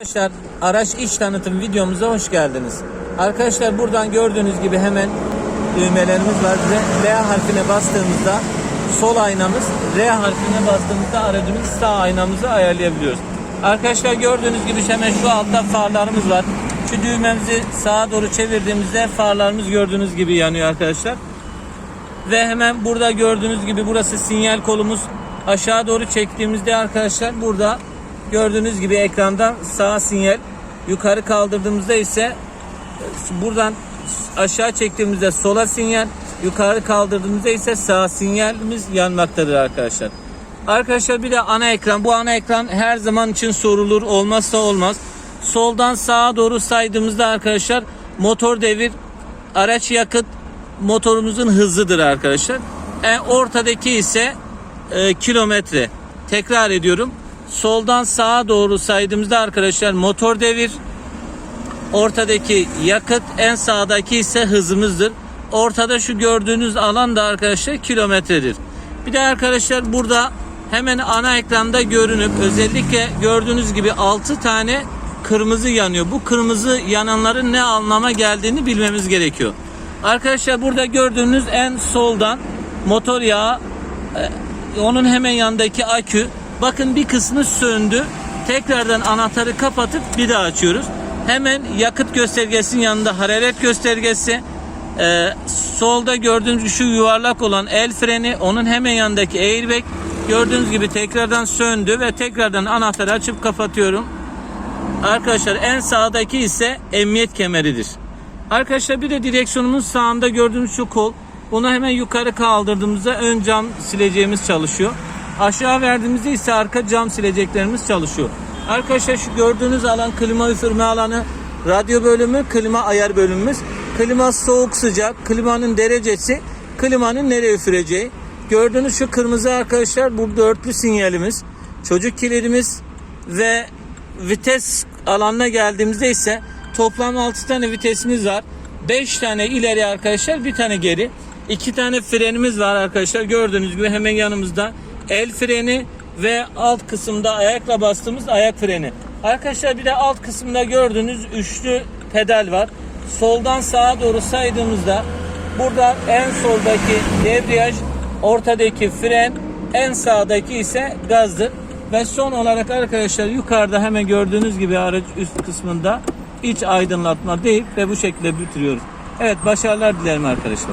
Arkadaşlar araç iç tanıtım videomuza hoş geldiniz. Arkadaşlar buradan gördüğünüz gibi hemen düğmelerimiz var. R, R harfine bastığımızda sol aynamız, R harfine bastığımızda aracımız sağ aynamızı ayarlayabiliyoruz. Arkadaşlar gördüğünüz gibi hemen şu altta farlarımız var. Şu düğmemizi sağa doğru çevirdiğimizde farlarımız gördüğünüz gibi yanıyor arkadaşlar. Ve hemen burada gördüğünüz gibi burası sinyal kolumuz. Aşağı doğru çektiğimizde arkadaşlar burada gördüğünüz gibi ekranda sağ sinyal. Yukarı kaldırdığımızda ise buradan aşağı çektiğimizde sola sinyal. Yukarı kaldırdığımızda ise sağ sinyalimiz yanmaktadır arkadaşlar. Arkadaşlar bir de ana ekran. Bu ana ekran her zaman için sorulur. Olmazsa olmaz. Soldan sağa doğru saydığımızda arkadaşlar motor devir, araç yakıt, motorumuzun hızıdır arkadaşlar. E, ortadaki ise e, kilometre. Tekrar ediyorum. Soldan sağa doğru saydığımızda arkadaşlar motor devir, ortadaki yakıt, en sağdaki ise hızımızdır. Ortada şu gördüğünüz alan da arkadaşlar kilometredir. Bir de arkadaşlar burada hemen ana ekranda görünüp özellikle gördüğünüz gibi 6 tane kırmızı yanıyor. Bu kırmızı yananların ne anlama geldiğini bilmemiz gerekiyor. Arkadaşlar burada gördüğünüz en soldan motor yağı e, onun hemen yanındaki akü. Bakın bir kısmı söndü. Tekrardan anahtarı kapatıp bir daha açıyoruz. Hemen yakıt göstergesinin yanında hararet göstergesi. Ee, solda gördüğünüz şu yuvarlak olan el freni onun hemen yanındaki airbag gördüğünüz gibi tekrardan söndü ve tekrardan anahtarı açıp kapatıyorum. Arkadaşlar en sağdaki ise emniyet kemeridir. Arkadaşlar bir de direksiyonumuz sağında gördüğümüz şu kol. Bunu hemen yukarı kaldırdığımızda ön cam sileceğimiz çalışıyor. Aşağı verdiğimizde ise arka cam sileceklerimiz çalışıyor. Arkadaşlar şu gördüğünüz alan klima üfürme alanı, radyo bölümü, klima ayar bölümümüz. Klima soğuk sıcak, klimanın derecesi, klimanın nereye üfüreceği. Gördüğünüz şu kırmızı arkadaşlar bu dörtlü sinyalimiz. Çocuk kilidimiz ve vites alanına geldiğimizde ise toplam 6 tane vitesimiz var. 5 tane ileri arkadaşlar, bir tane geri. 2 tane frenimiz var arkadaşlar. Gördüğünüz gibi hemen yanımızda el freni ve alt kısımda ayakla bastığımız ayak freni. Arkadaşlar bir de alt kısımda gördüğünüz üçlü pedal var. Soldan sağa doğru saydığımızda burada en soldaki debriyaj, ortadaki fren, en sağdaki ise gazdır. Ve son olarak arkadaşlar yukarıda hemen gördüğünüz gibi araç üst kısmında iç aydınlatma deyip ve bu şekilde bitiriyoruz. Evet başarılar dilerim arkadaşlar.